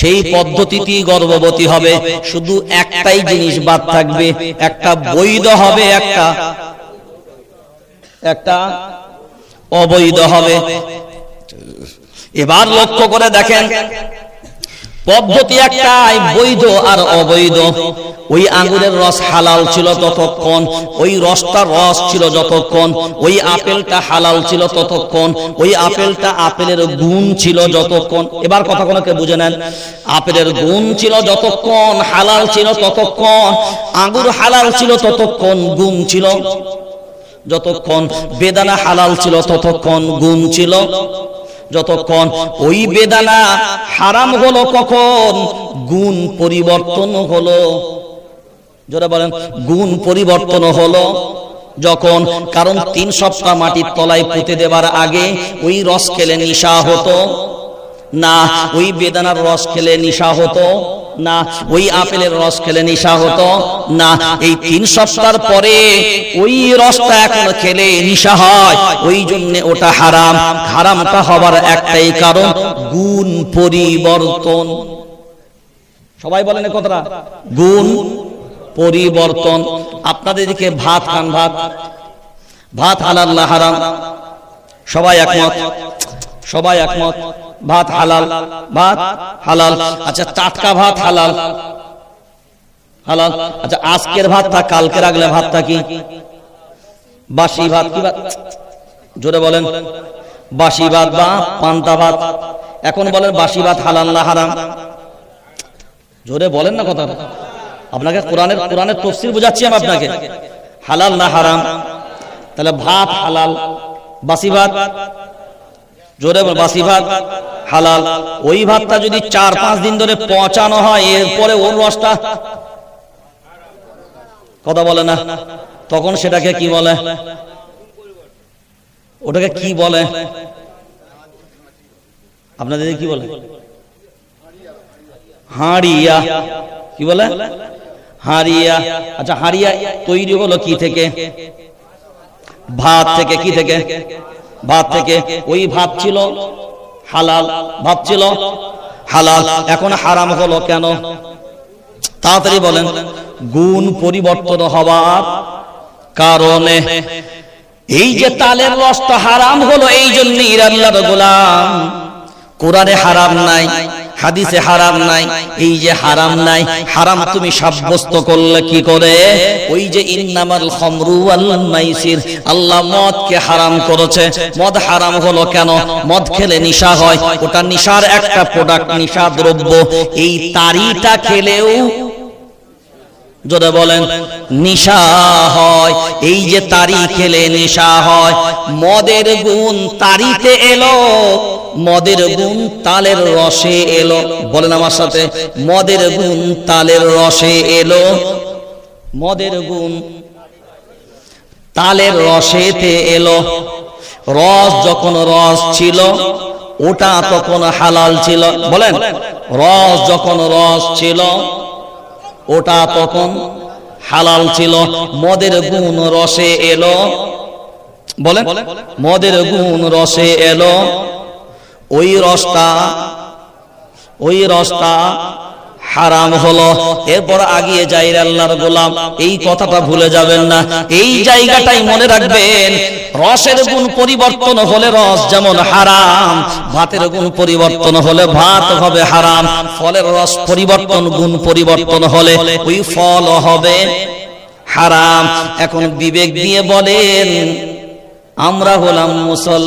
সেই পদ্ধতিটি গর্ভবতী হবে। শুধু একটাই জিনিস বাদ থাকবে, একটা বৈধ হবে, একটা একটা অবৈধ হবে। এবার লক্ষ্য করে দেখেন পদ্ধতি একটাই, বৈধ আর অবৈধ। ওই আঙ্গুরের রস হালাল ছিল ততক্ষণ, ওই রসটা রস ছিল যতক্ষণ, ওই আপেলটা হালাল ছিল ততক্ষণ, ওই আপেলটা আপেলের গুণ ছিল যতক্ষণ। এবার কথা কোনোকে বুঝে নেন, আপেলের গুণ ছিল যতক্ষণ, হালাল ছিল ততক্ষণ, আঙ্গুর হালাল ছিল ততক্ষণ, গুণ ছিল যতক্ষণ, বেদানা হালাল ছিল ততক্ষণ, গুণ ছিল যতক্ষণ ওই বেদানা হারাম হলো কখন? গুণ পরিবর্তন হলো। যারা বলেন, গুণ পরিবর্তন হলো যখন কারণ তিন সপ্তাহ মাটির তলায় পুঁতে দেবার আগে ওই রস খেলে নিশা হতো, না, ওই বেদানার রস খেলে নিশা হতো। না, ওই আপেলের রস খেলে নিশা হতো। না, এই তিন সপ্তাহ পরে ওই রসটা এখন খেলে নিশা হয়। ওই জন্য ওটা হারাম। হারামটা হবার একটাই কারণ, গুণ পরিবর্তন। সবাই বলেন কথাটা। গুণ পরিবর্তন। আপনাদের দিকে ভাত খান ভাত। ভাত হালাল না হারাম? সবাই একমত? সবাই একমত? ভাত হালাল ভাত হালাল। আচ্ছা টাটকা ভাত হালাল। হালাল। আচ্ছা আজকের ভাতটা কালকে রাখলে ভাতটা কি? বাসি ভাত, কি ভাত? জোরে বলেন। বাসি ভাত বা পান্তা ভাত। এখন বলেন বাসি ভাত হালাল না হারাম। জোরে বলেন না কথা আপনাকে কোরআনের কোরআনের তফসির বোঝাচ্ছি আমি আপনাকে। হালাল না হারাম। তাহলে ভাত হালাল, বাসি ভাত। জোরে বাসি ভাত? হালাল। ওই ভাতটা যদি চার পাঁচ দিন ধরে পচানো হয়, এরপরে ওর রসটা? কথা বলে না। তখন সেটাকে কি বলে? ওটাকে কি বলে? আপনাদের কি বলে? হাড়িয়া। কি বলে? হাড়িয়া। আচ্ছা হাড়িয়া তৈরি হলো কি থেকে? ভাত থেকে কি থেকে? ভাত থেকে ওই ভাত ছিল হালাল, ভাত ছিল হালাল। এখন হারাম হলো কেন? তাড়াতাড়ি বলেন। গুণ পরিবর্তন হওয়ার কারণে। এই যে তালের রসটা হারাম হলো, এই জন্য ইরাল্লার গোলাম কোরআনে হারাম নাই। হাদিসে হারাম নাই, এই যে হারাম নাই, হারাম তুমি সাব্যস্ত করলে কি করে? ওই যে ইন্নামাল খামরু ওয়াল মাইসির, আল্লাহ মদকে হারাম করেছে। মদ হারাম হলো কেন? মদ খেলে নিশা হয়, ওটা নিশার একটা প্রোডাক্ট নিশা দ্রব্য। এই তারিটা খেলেও যদি বলেন, নিশা হয়, এই যে তারি খেলে নেশা হয়, মদের গুণ তারিতে এলো। মদের গুণ তালের রসে এলো। বলেন আমার সাথে, মদের গুণ তালের রসে এলো। মদের গুণ তালের রসেতে এলো। রস যখন রস ছিল, ওটা তখন হালাল ছিল। বলেন, রস যখন রস ছিল, ওটা তখন হালাল ছিল। মদের গুণ রসে এলো। বলেন, মদের গুণ রসে এলো। ওই রসটা ওই রসটা হারাম হলো। এরপর আগিয়ে যাই আল্লাহর গোলাম। এই কথাটা ভুলে যাবেন না। এই জায়গাটাই মনে রাখবেন, রসের গুণ পরিবর্তন হলে রস যেমন হারাম, ভাতের গুণ পরিবর্তন হলে ভাত হবে হারাম, ফলের রস পরিবর্তন, গুণ পরিবর্তন হলে ওই ফল হবে হারাম। এখন বিবেক দিয়ে বলেন, আমরা হলাম মুসল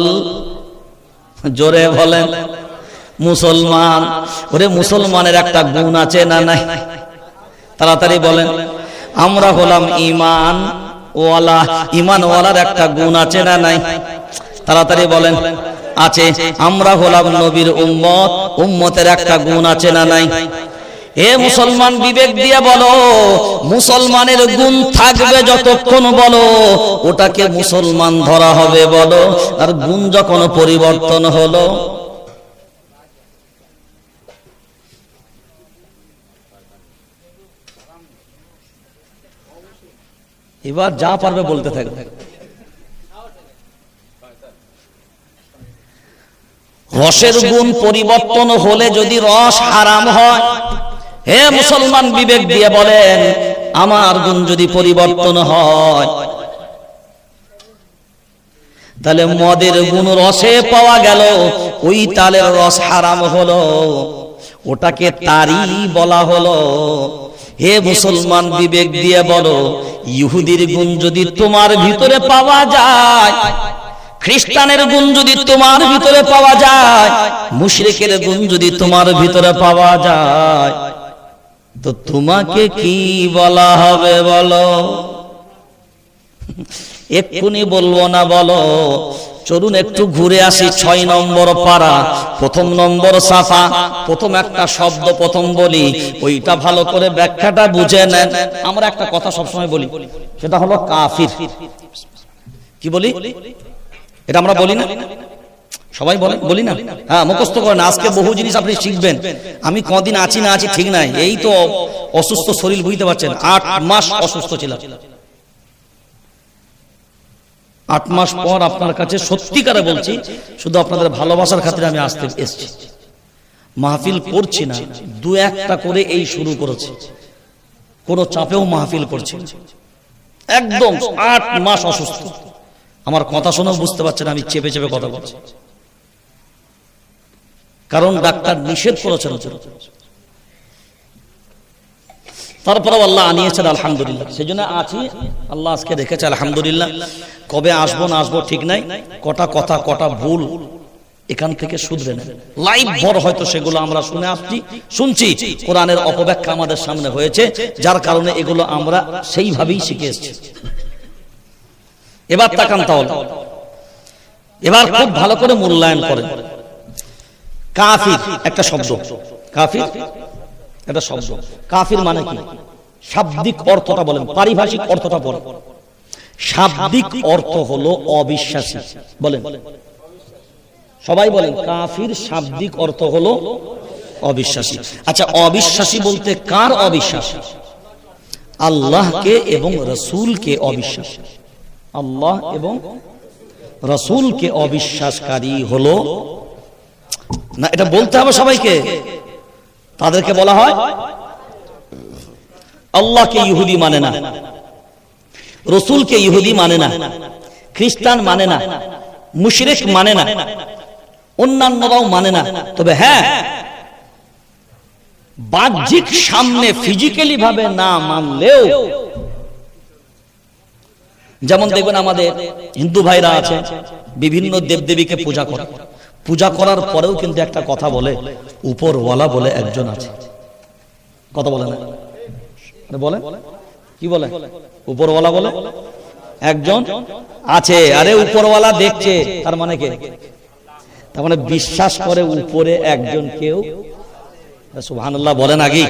জোরে বলেন, মুসলমান, ওরে মুসলমানের একটা গুণ আছে না নাই? তাড়াতাড়ি বলেন, আমরা হলাম ইমান ওয়ালা ইমান ওয়ালার একটা গুণ আছে না নাই? তাড়াতাড়ি বলেন, আছে, আমরা হলাম নবীর উম্মত, উম্মতের একটা গুণ আছে না নাই? এ মুসলমান বিবেক দিয়ে বলো, মুসলমানের গুণ থাকবে যতক্ষণ বলো, ওটাকে মুসলমান ধরা হবে বলো, আর গুণ যখন পরিবর্তন হলো, এবার যা পারবে বলতে থাকবে রসের গুণ পরিবর্তন হলে যদি রস হারাম হয় হে মুসলমান বিবেক দিয়ে বলেন, আমার গুণ যদি পরিবর্তন হয়, তাহলে মদের গুণ রসে পাওয়া গেল, ওই তালের রস হারাম হলো, ওটাকে তারি বলা হলো। হে মুসলমান বিবেক দিয়ে বলো, ইহুদির গুণ যদি তোমার ভিতরে পাওয়া যায়, খ্রিস্টানের গুণ যদি তোমার ভিতরে পাওয়া যায়, মুশরিকের গুণ যদি তোমার ভিতরে পাওয়া যায় তো তোমাকে কি বলা হবে বলো? এক্ষুনি বলব না বলো। চলুন একটু ঘুরে আসি ছয় নম্বর পাড়া, প্রথম নম্বর সাফা। প্রথম একটা শব্দ প্রথম বলি, ওইটা ভালো করে ব্যাখ্যাটা বুঝে নেন। আমরা একটা কথা সবসময় বলি, সেটা হলো কাফির। কি বলি? এটা আমরা বলি না? সবাই বলে বলি না? হ্যাঁ মুখস্থ করেন আজকে বহু জিনিস আপনি শিখবেন। আমি কদিন আছি না আছি ঠিক নাই। এই তো অসুস্থ শরীর বুঝতে পারছেন আট মাস অসুস্থ ছিলাম। আট মাস পর আপনার কাছে সত্যিকারে বলছি শুধু আপনাদের ভালোবাসার খাতিরে আমি আসতে এসেছি। মাহফিল করছি না দু একটা করে এই শুরু করেছে। কোন চাপেও মাহফিল করছি একদম আট মাস অসুস্থ। আমার কথা শুনেও বুঝতে পারছেন আমি চেপে চেপে কথা বলছি। কারণ ডাক্তার নিষেধ করেছেন। তারপরে আল্লাহ আনিয়েছেন, আলহামদুলিল্লাহ। সেই জন্য আছি। আল্লাহ আজকে রেখেছে, আলহামদুলিল্লাহ। কবে আসব, না আসব ঠিক নাই। কটা কথা, কটা ভুল এখান থেকে শুধরে নেন লাইভ বড় হয়তো সেগুলো আমরা শুনে আসছি, শুনছি। কোরআনের অপব্যাখ্যা আমাদের সামনে হয়েছে, যার কারণে এগুলো আমরা সেইভাবেই শিখে এসেছি। এবার তাকান তাহলে। এবার খুব ভালো করে মূল্যায়ন করেন। কাফির একটা শব্দ। কাফির এটা শব্দ। কাফির মানে কি? শাব্দিক অর্থটা বলেন, পারিভাষিক অর্থটা বলেন। শাব্দিক অর্থ হলো অবিশ্বাসী। বলেন। সবাই বলেন, কাফির শাব্দিক অর্থ হলো অবিশ্বাসী। আচ্ছা অবিশ্বাসী বলতে কার অবিশ্বাস? আল্লাহকে এবং রসুলকে অবিশ্বাস। আল্লাহ এবং রসুলকে অবিশ্বাসকারী হলো না, এটা বলতে হবে সবাইকে। তাদেরকে বলা হয়, আল্লাহকে ইহুদি মানে না, রসুলকে ইহুদি মানে না, খ্রিস্টান মানে না, মুশরিক মানে না, অন্যান্যরাও মানে না। তবে হ্যাঁ বাহ্যিক সামনে ফিজিক্যালি ভাবে না মানলেও, যেমন দেখবেন আমাদের হিন্দু ভাইরা আছে, বিভিন্ন দেবদেবীকে পূজা করে। পূজা করার পরেও কিন্তু একটা কথা বলে, উপরওয়ালা বলে একজন আছে। কথা বলে না? বলে? কি বলে? উপরওয়ালা বলে? একজন আছে। আরে উপরওয়ালা দেখছে, তার মানে কে? তার মানে বিশ্বাস করে উপরে একজন কেউ? সুবহানাল্লাহ বলেন আগে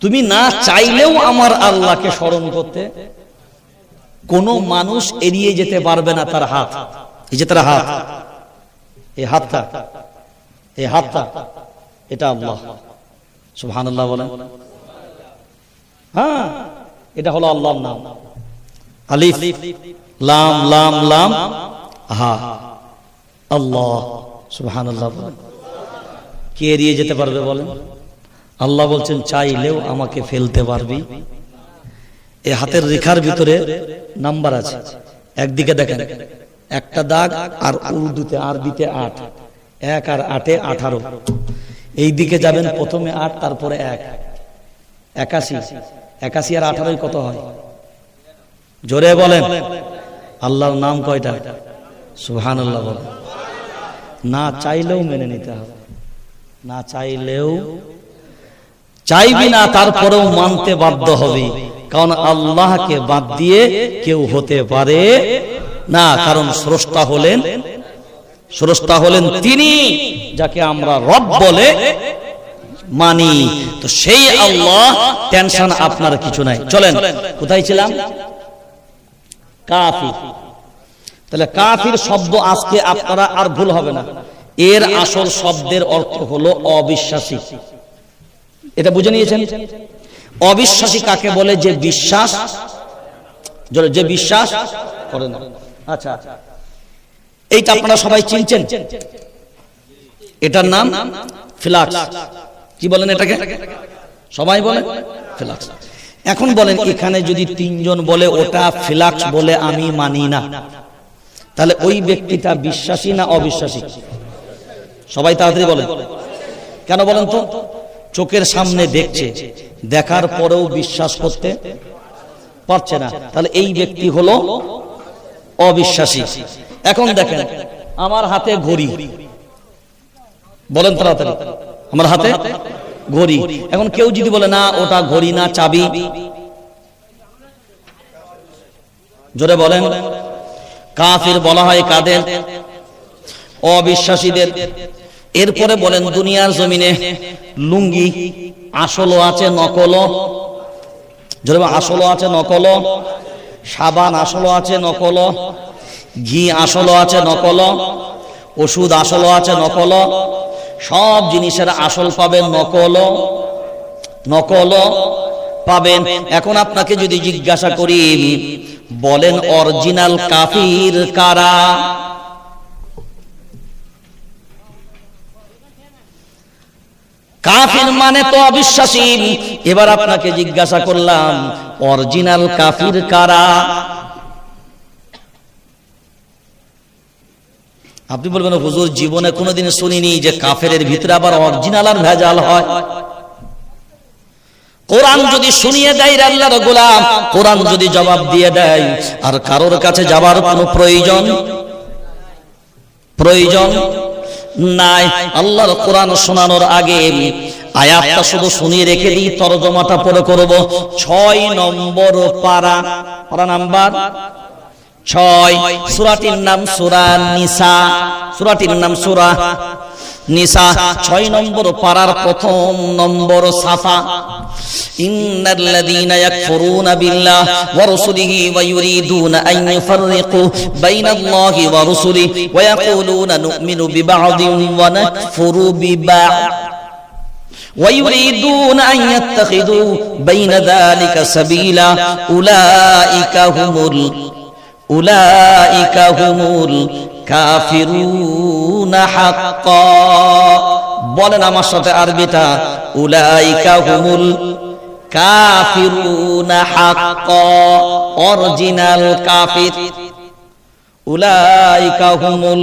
তুমি না চাইলেও আমার আল্লাহকে স্মরণ করতে, কোন মানুষ এড়িয়ে যেতে পারবে না তার হাত। এই যে তার হাত। এই হাতটা এই হাতটা, এটা আল্লাহ। সুবহানাল্লাহ বলেন। হ্যাঁ এটা হলো আল্লাহর নাম। আলিফ, লাম লাম লাম, হা। আল্লাহ, সুবহানাল্লাহ বলেন। কে এড়িয়ে যেতে পারবে বলেন? আল্লাহ বলছেন, চাইলেও আমাকে ফেলতে পারবি। এই হাতের রেখার ভিতরে নাম্বার আছে। একদিকে দেখেন একটা দাগ আর উর্দুতে আরবিতে আট। এক আর আটে আঠারো। এই দিকে যাবেন প্রথমে আট, তারপরে এক। একাশি। একাশি আর আঠারোই কত হয়? জোরে বলেন। আল্লাহর নাম কয়টা? সুহান আল্লাহ না চাইলেও মেনে নিতে হবে। না চাইলেও চাইবি না, তারপরেও মানতে বাধ্য হবে। কারণ আল্লাহকে বাদ দিয়ে কেউ হতে পারে না, কারণ স্রষ্টা হলেন স্রষ্টা হলেন তিনি, যাকে আমরা রব বলে মানি। তো সেই আল্লাহ টেনশন আপনার কিছু নাই। চলেন, কোথায় ছিলাম? কাফির। তাহলে কাফির শব্দ আজকে আপনারা আর ভুল হবে না। এর আসল শব্দের অর্থ হলো অবিশ্বাসী। এটা বুঝে নিয়েছেন? অবিশ্বাসী কাকে বলে? যে বিশ্বাস যে বিশ্বাস করে না। আচ্ছা এইটা আপনারা সবাই চিনছেন? এটার নাম ফ্লাক্স। কি বলেন এটাকে? সবাই বলে ফ্লাক্স। এখন বলেন এখানে যদি তিনজন বলে ওটা ফ্লাক্স বলে আমি মানি না। তাহলে ওই ব্যক্তিটা বিশ্বাসী না অবিশ্বাসী? সবাই তাড়াতাড়ি বলেন। কেন বলেন তো? চোখের সামনে দেখছে। দেখার পরেও বিশ্বাস করতে পারছে না। তাহলে এই ব্যক্তি হলো অবিশ্বাসী। এখন দেখেন আমার হাতে ঘড়ি। বলেন তাড়াতাড়ি। আমার হাতে ঘড়ি। এখন কেউ যদি বলে না ওটা ঘড়ি না চাবি। জোরে বলেন। কাফির বলা হয় কাদের? অবিশ্বাসীদের। এরপরে বলেন দুনিয়ার জমিনে লুঙ্গি আসলও আছে নকলও। জোরে আসলও আছে নকলও। সাবান আসলো আছে নকল ঘি আসলো আছে নকল ওষুধ আসলো আছে নকল সব জিনিসের আসল পাবেন নকল নকল পাবেন। এখন আপনাকে যদি জিজ্ঞাসা করি, বলেন অরিজিনাল কাফির কারা? কাফির মানে তো অবিশ্বাসী। এবার আপনাকে জিজ্ঞাসা করলাম, অরিজিনাল কাফির কারা? আপনি বলবেন, হুজুর, জীবনে কোনোদিন শুনিনি যে কাফের ভিতরে আবার অরিজিনাল আর ভেজাল হয়? কোরআন যদি শুনিয়ে দেয় আল্লাহর গোলাম, কোরআন যদি জবাব দিয়ে দেয়, আর কারোর কাছে যাবার কোনো প্রয়োজন? প্রয়োজন? নাই। আল্লাহর কোরআন শোনানোর আগে আয়াতটা শুধু শুনিয়ে রেখে দিই, তরজমাটা পরে করব। ছয় নম্বর পারা। পারা নাম্বার? ছয়। সুরাটির নাম সুরা নিসা। সুরাটির নাম সুরা নিসা ছয় নম্বর পারার প্রথম নম্বর সাফা إن الذين يكفرون بالله ورسله ويريدون أن يفرقوا بين الله ورسله ويقولون نؤمن ببعض ونكفر ببعض ويريدون أن يتخذوا بين ذلك سبيلا أولئك هم ال أولئك هم কাফিরুনা হাক্কা। বলেন আমার সাথে আরবিটা উলাইকা হুমুল কাফিরুনা হাক্কা অরিজিনাল কাফির। উলাইকা হুমুল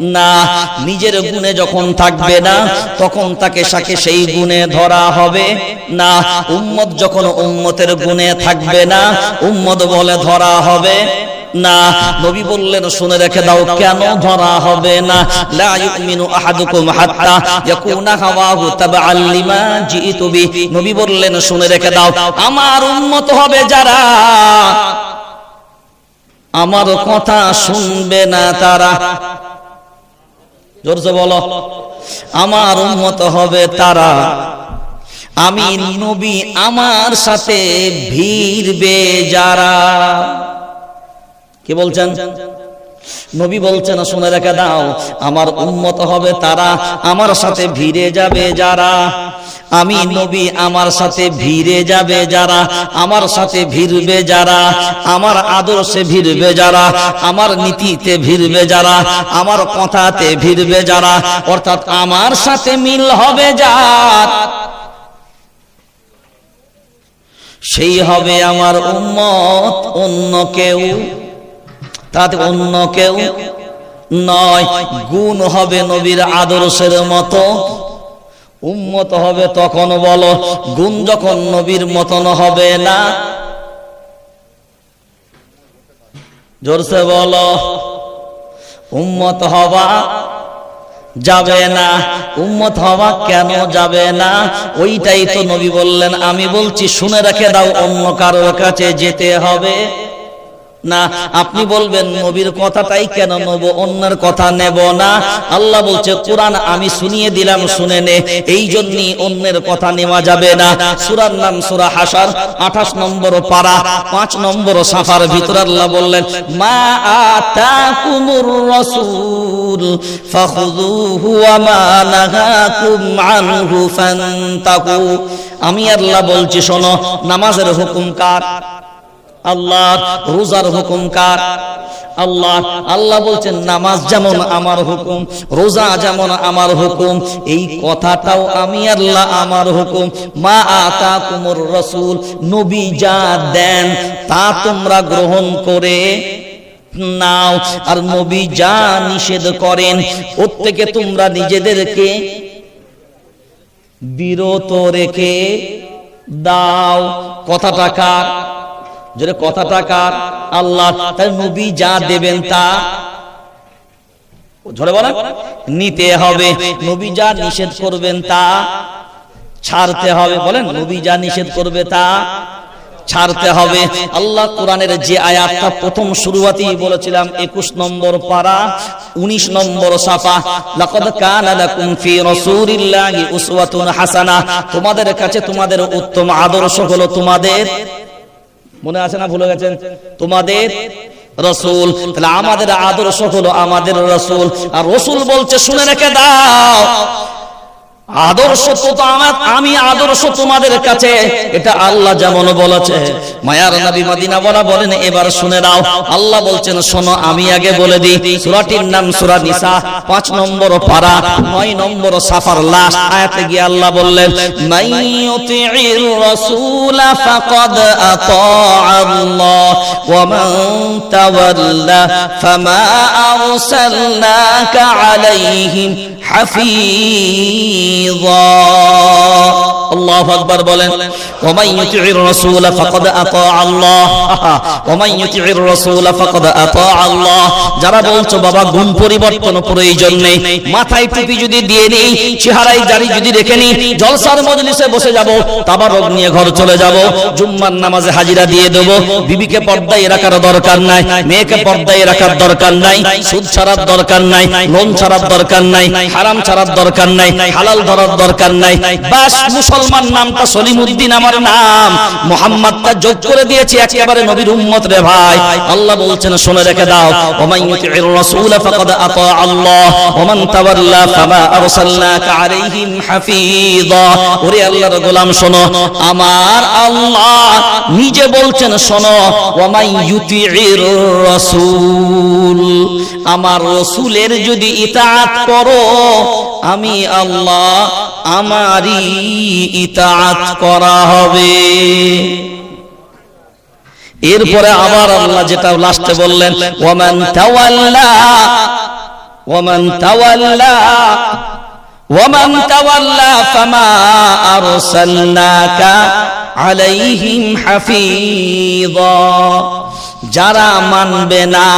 না, নিজের গুণে যখন থাকবে না, তখন তাকে সাকে সেই গুণে ধরা হবে। না, উম্মত যখন উম্মতের গুণে থাকবে না, উম্মত বলে ধরা হবে। না, নবী বললেন, শুনে রেখে দাও, কেন ধরা হবে না? লা ইউমিনু আহাদুকুম হাত্তা ইয়াকুনা হাওয়াহু তাবআল লিমা জিইতু বি নবী বললেন, শুনে রেখে দাও, আমার উম্মত হবে যারা আমার কথা শুনবে না তারা জোরসে বলো আমার উন্মত হবে তারা। আমি নবী আমার সাথে ভিড়বে যারা। কি বলছেন? নবী বলছেন, শুনে রেখে দাও, আমার উন্মত হবে তারা আমার সাথে ভিড়ে যাবে যারা। আমি নবী, আমার সাথে ভিড়ে যাবে যারা। আমার সাথে ভিড়বে যারা। আমার আদর্শে ভিড়বে যারা। আমার নীতিতে ভিড়বে যারা। আমার কথাতে ভিড়বে যারা। অর্থাৎ আমার সাথে মিল হবে যার। সেই হবে আমার উম্মত, অন্য কেউ। তাতে অন্য কেউ নয়। গুণ হবে নবীর আদর্শের মতো। উম্মত হবে তখন বলো, গুণ যখন নবীর মতন হবে না। জোরসে বলো, উম্মত হবা যাবে না। উম্মত হওয়া কেন যাবে না? ওইটাই তো নবী বললেন। আমি বলছি, শুনে রেখে দাও, অন্য কারোর কাছে যেতে হবে। না। আপনি বলবেন, নবীর কথাটাই কেন নেব, অন্যের কথা নেব না। আল্লাহ বলছে, কোরআন আমি শুনিয়ে দিলাম, শুনে নে। এই জন্যই অন্যের কথা নেওয়া যাবে না। সুরার নাম সুরা হাসার আঠাশ নম্বর পারা, পাঁচ নম্বর সাফার ভিতর আল্লাহ বললেন, মা আতাকুমুর রাসূল, ফাখুযুহু ওয়া মা নাহাকুম আনহু আমি আল্লাহ বলছি, শোনো, নামাজের হুকুম কার? আল্লাহ, রোজার হুকুম কার? আল্লাহ আল্লাহ বলছেন, নামাজ যেমন আমার হুকুম, রোজা যেমন আমার হুকুম, এই কথাটাও আমি আল্লাহ আমার হুকুম। মা আতা কুমুর রসুল, নবী যা দেন তা তোমরা গ্রহণ করে নাও, আর নবী যা নিষেধ করেন, ওর থেকে তোমরা নিজেদেরকে বিরত রেখে দাও। কথাটা কার? যদি কথাটা কার আল্লাহ তার নবী যা দেবেন তা ঝরে বলেন, নিতে হবে। নবী যা নিষেধ করবেন তা ছাড়তে হবে। বলেন, নবী যা নিষেধ করবে তা ছাড়তে হবে। আল্লাহ কোরআনের যে আয়াতটা প্রথম শুরুয়াতেই বলেছিলাম, একুশ নম্বর পারা, উনিশ নম্বর সাফা, লাকাদ কানা লাকুম ফি রাসূলিল্লাহি উসওয়াতুন হাসানা। তোমাদের কাছে তোমাদের উত্তম আদর্শ হলো তোমাদের মনে আছে না ভুলে গেছেন? তোমাদের রসুল, তাহলে আমাদের আদর্শ হলো আমাদের রসুল। আর রসুল বলছে, শুনে রেখে দাও আদর্শ তো আমার, আমি আদর্শ তোমাদের কাছে। এটা আল্লাহ যেমন বলেছে। মায়ার নবী মদিনা বলা বলেন, এবার শুনে নাও। আল্লাহ বলছেন, শোনো, আমি আগে বলে দিই, সূরাটির নাম সূরা নিসা 5 নম্বর পারা 9 নম্বর সাফার লাস্ট আয়াতে গিয়ে আল্লাহ বললেন মাইয়ুতির রাসূল ফাকাদ আতা আল্লাহ, ওয়া মান তাওয়াল্লা ফামা আরসালনাকা আলাইহিম হাফিজা। আকবার বলেন যারা বলছো, বাবা গুণ পরিবর্তন প্রয়োজন নেই। মাথায় টুপি যদি দিয়ে নেই, চেহারায় দাড়ি যদি রেখে নেই, জলসার মজলিসে বসে যাব, তাবারক নিয়ে ঘর চলে যাব, জুম্মার নামাজে হাজিরা দিয়ে দেব। বিবিকে পর্দায় রাখার দরকার নাই, মেয়েকে পর্দায় রাখার দরকার নাই, সুদ ছাড়ার দরকার নাই, লোন ছাড়ার দরকার নাই, হারাম ছাড়ার দরকার নাই, হালাল ধরার দরকার নাই। বাস মুসলমান নামটা সলিমুদ্দিন আমার নাম। মোহাম্মদটা যোগ করে দিয়েছি একেবারে নবীর উম্মত রে ভাই। আল্লাহ বলছেন, শুনে রেখে দাও। ওমান ইউতিউর রাসূল ফাকাদ আতা আল্লাহ। ওমান তাওয়াল্লা ফামা আরসালনাকা আলাইহিম হাফিজা ওরে আল্লাহর গোলাম, শোনো। আমার আল্লাহ নিজে বলছেন, শোনো। ওমান ইউতিউর রাসূল। আমার রসুলের যদি ইতাআত করো, আমি আল্লাহ আমারই ইতাআত করা হবে। এরপরে আবার আল্লাহ যেটা লাস্টে বললেন ওমান তাওয়াল্লা ওমান তাওয়াল্লা ওমান তাওয়াল্লা ফামা আরসালনাকা আলাইহিম হাফিজা যারা মানবে না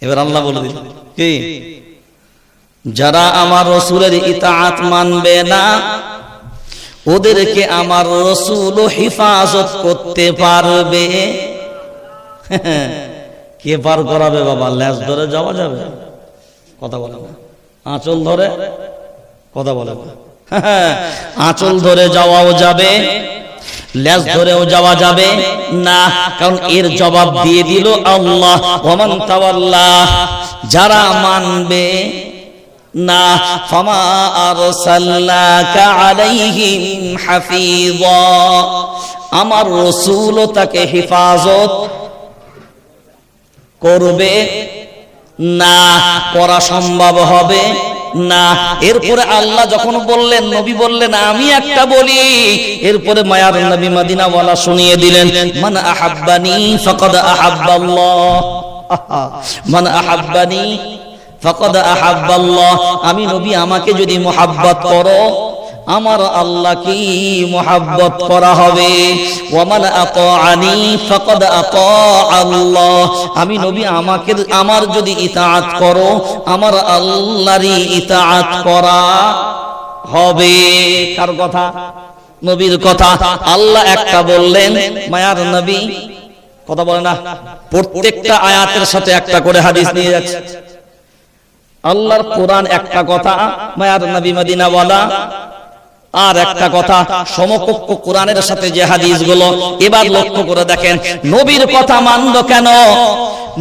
এবার আল্লাহ বলে দিল, কি? যারা আমার রসুলের ইতাআত মানবে না, ওদেরকে আমার রসুল হিফাজত করতে পারবে। কে পার করাবে বাবা? ল্যাস ধরে যাওয়া যাবে। কথা বলে না। আঁচল ধরে? কথা বলে না। আঁচল ধরে যাওয়াও যাবে। ল্যাস ধরেও যাওয়া যাবে? না, কারণ এর জবাব দিয়ে দিল আল্লাহ। ওমান তাওয়াল্লাহ, যারা মানবে, না, ফামা আরসালনাকা আলাইহিম হাফিজা আমার রাসূল তাকে হেফাজত করবে, না, করা সম্ভব হবে। না। এরপরে আল্লাহ যখন বললেন, নবী বললেন, আমি একটা বলি। এরপরে মায়ার নবী মাদিনা বলা শুনিয়ে দিলেন মানে আহাব্বানি ফাকাদ আহাব্বাল্লাহ। মান আহাব্বানি ফাকাদ আহাব্বাল্লাহ। আমি নবী, আমাকে যদি মোহাব্বত করো আমার আল্লাহকে মোহাব্বত করা হবে। আল্লাহ। আমি নবী, আমাকে আমার যদি ইতাআত করো, আমার আল্লাহরই ইতাআত করা হবে। কার কথা? নবীর কথা। আল্লাহ একটা বললেন, মায়ার নবী, কথা বলে না, প্রত্যেকটা আয়াতের সাথে একটা করে হাদিস নিয়ে যাচ্ছে। আল্লাহর কোরআন একটা কথা, মায়ার নবী মদিনাওয়ালা আর একটা কথা, সমকক্ষ কোরআনের সাথে যে হাদিসগুলো এবার লক্ষ্য করে দেখেন। নবীর কথা মানলো কেন?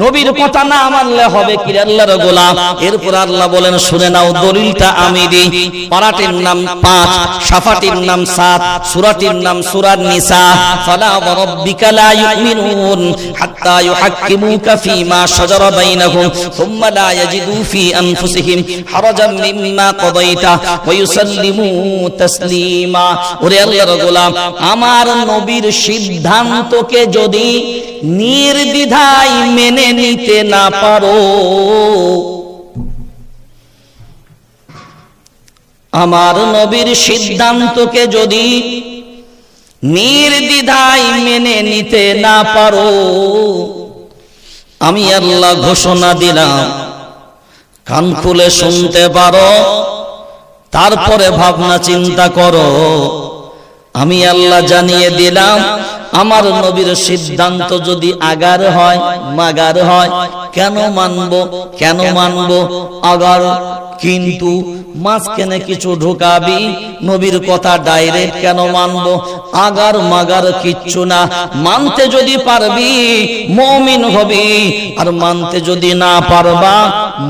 নবীর কথা না মানলে হবে কি আল্লাহর গোলাম? এরপর আল্লাহ বলেন শুনে নাও দলিলটা আমি দিই। পারাটির নাম পাঁচ সাফাটির নাম সাত সুরাটির নাম সুরার নিসা। ফালা ওয়ারাব্বিকা লা ইউমিনুন হাত্তা ইউহাক্কিমুকা ফীমা শাজারা বাইনাহুম থুম্মা লা ইয়াজিদু ফী আনফুসিহিম হারাজাম মিম্মা কাদাইতা ওয়া ইউসাল্লিমু তাসলিমা। ওরে আল্লাহর গোলাম আমার নবীর সিদ্ধান্তকে যদি নির্দ্বিধায় মেনে নিতে না পারো। আমার নবীর সিদ্ধান্তকে যদি নির্দ্বিধায় মেনে নিতে না পারো, আমি আল্লাহ ঘোষণা দিলাম, কান খুলে শুনতে পারো, তারপরে ভাবনা চিন্তা করো। আমি আল্লাহ জানিয়ে দিলাম, আমার নবীর সিদ্ধান্ত যদি আগার হয়, মাগার হয়, কেন মানবো কেন মানবো, আগার? কিন্তু মাঝখানে কিছু ঢুকাবি, নবীর কথা ডাইরেক্ট কেন মানবো? আগার, মাগার কিচ্ছু না। মানতে যদি পারবি, মমিন হবি। আর মানতে যদি না পারবা,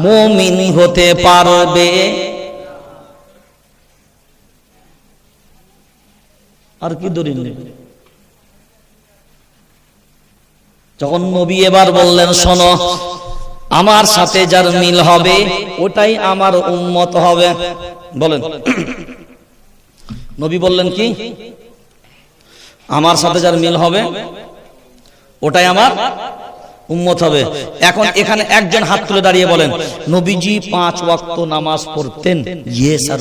মমিন হতে পারবে। আর কি দলিল নেই? যখন নবী এবার বললেন, শোনো, আমার সাথে যার মিল হবে, ওটাই আমার উম্মত হবে। বলেন। নবী বললেন কি? আমার সাথে যার মিল হবে, ওটাই আমার উম্মত হবে। এখন এখানে একজন হাত তুলে দাঁড়িয়ে বলেন, নবীজি পাঁচ ওয়াক্ত নামাজ পড়তেন ইয়ে স্যার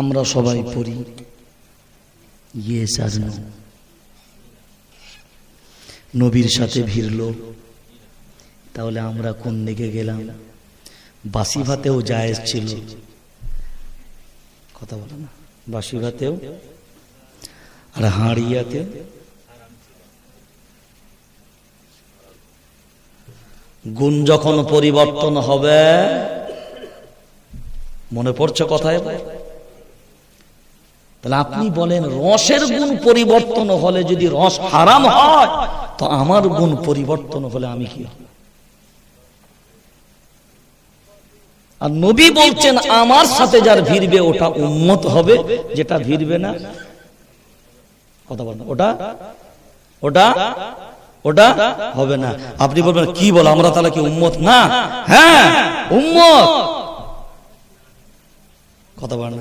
আমরা সবাই পড়ি। নো নবীর সাথে ভিড়ল। তাহলে আমরা কোন দিকে গেলাম? বাসি ভাতেও জায়েজ ছিল। কথা বলে না। বাসি ভাতেও আর হাঁড়িয়াতে? গুণ যখন পরিবর্তন হবে, মনে পড়ছে কথায় তাহলে আপনি বলেন, রসের গুণ পরিবর্তন হলে যদি রস হারাম হয়, তো আমার গুণ পরিবর্তন হলে আমি কি আর নবী বলছেন, আমার সাথে যার ভিড়বে, ওটা উন্মত হবে, যেটা ভিড়বে না। কথা বলেন, ওটা ওটা ওটা হবে না। আপনি বলবেন, কি বল, আমরা তাহলে কি উম্মত না? হ্যাঁ উম্মত। কথা বলেন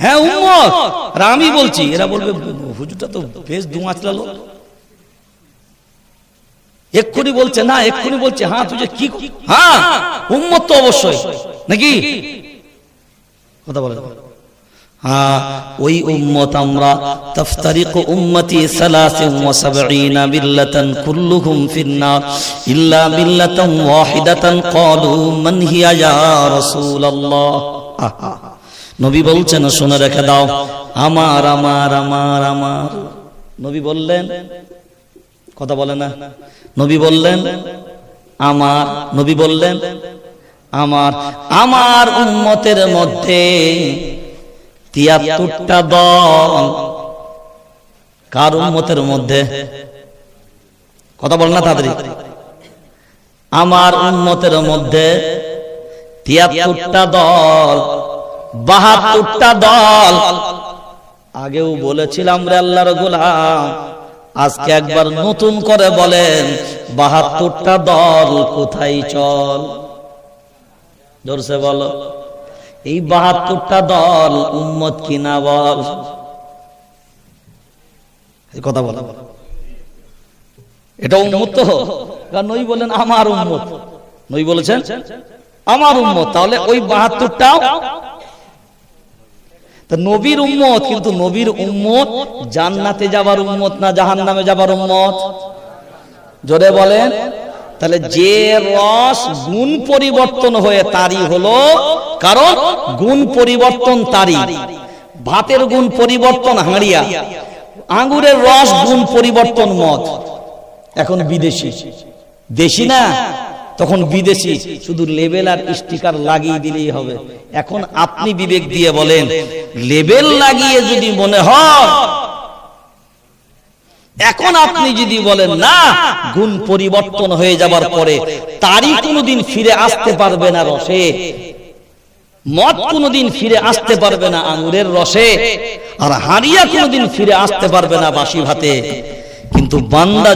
হ্যাঁ উম্মত। আর আমি বলছি এরা বলবে হুজুরটা তো বেশ দুমাচলালো এক্ষুনি বলছে না এক্ষুনি বলছে হ্যাঁ তুই কি হ্যাঁ উম্মত তো অবশ্যই নাকি? কথা বলে হ্যাঁ ওই উম্মত আমরা তাফতারিক উম্মতি সালাসিন ওয়া সাবঈনা বিল্লাতান কুল্লুহুম ফিন্নার ইল্লা বিল্লাতান ওয়াহিদাতান ক্বালু মান হিয়া ইয়া রাসূলুল্লাহ। আহা। নবী বলছেন, শুনে, রেখে দাও। আমার আমার আমার আমার। নবী বললেন, কথা বলে না। নবী বললেন, আমার। নবী বললেন, আমার। আমার উম্মতের মধ্যে তিয়াত্তরটা দল কার উম্মতের মধ্যে? কথা বল না তাড়াতাড়ি। আমার উম্মতের মধ্যে তিয়াত্তরটা দল বাহাত্তরটা দল। আগেও বলেছিলাম রে আল্লাহর গোলাম আজকে একবার নতুন করে বলেন, বাহাত্তরটা দল কোথায় চল? জোরসে বলো। এই বাহাত্তরটা দল উম্মত কিনা বল? কথা বলো। এটা উম্মত তো, কারণ নই বলেন আমার উন্মত নই বলেছেন, আমার উম্মত। তাহলে ওই বাহাত্তরটাও তা নবীর উম্মত, কিন্তু নবীর উম্মত জান্নাতে যাবার উম্মত না জাহান্নামে যাবার উম্মত? জোরে বলেন। তাহলে যে রস গুণ পরিবর্তন হয়ে তারি হলো কারণ গুণ পরিবর্তন তারি ভাতের গুণ পরিবর্তন হাঁড়িয়া। আঙ্গুরের রস গুণ পরিবর্তন মদ। এখন বিদেশি। দেশি না? তখন বিদেশি শুধু লেবেল আর স্টিকার লাগিয়ে দিলেই হবে। এখন আপনি বিবেক দিয়ে বলেন, লেবেল লাগিয়ে যদি মনে হয়, এখন আপনি যদি বলেন, না, গুণ পরিবর্তন হয়ে যাবার পরে তারই কোনোদিন ফিরে আসতে পারবে না রসে, মদ কোনোদিন ফিরে আসতে পারবে না আঙুরের রসে, আর হারিয়া কোনোদিন ফিরে আসতে পারবে না বাসি ভাতে, কিন্তু বান্দা